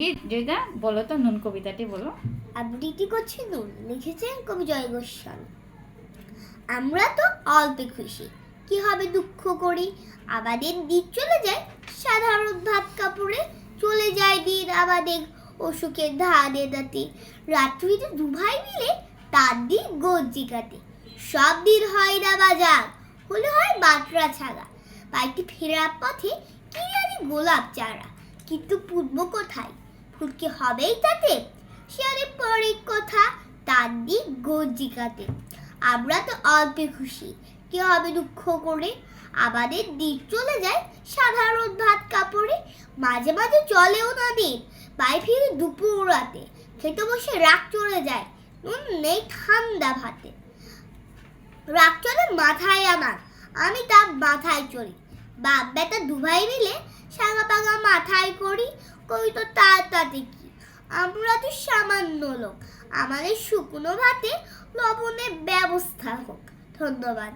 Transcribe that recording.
কি বলো তো নুন কবিতাটি বলো। আবৃত্তি করছে নুন? লিখেছেন কবি জয় গোস্বামী আমরা তো অল্পে খুশি। কি হবে দুঃখ করি? আমাদের দিক চলে যায় সাধারণ ভাত কাপড়ে। চলে যায় দিন আমাদের অসুখের ধানে দাঁতে। রাত্রিতে দুভাই মিলে তার দিন গঞ্জি কাটে। সব দিন হয় না বাজার, হলে হয় বাটরা ছাগা বাড়িতে ফেরার পথে কি জানি গোলাপ চারা, কিন্তু পূর্ব কোথায় ফুলকে হবেই তাতে? অনেক পরের কথা, তার দিক গঞ্জি কাটে আমরা তো অল্পে খুশি। কি হবে দুঃখ করে? আমাদের দিক চলে যায় সাধারণ ভাত কাপড়ে। মাঝে মাঝে চলেও না দিন বাড়ি ফিরে দুপুর রাতে। খেতে বসে রাগ চলে যায়। নুন নেই ঠান্ডা ভাতে। রাগ চলে মাথায় আমার। আমি তার মাথায় চড়ি। বাপ বেটা দুভাই মিলে সাগা পাগা মাথায় করি। কই তো তার তাতে কি আমরা তো সামান্য লোক। আমাদের শুকনো ভাতে লবণের ব্যবস্থা হোক। ধন্যবাদ।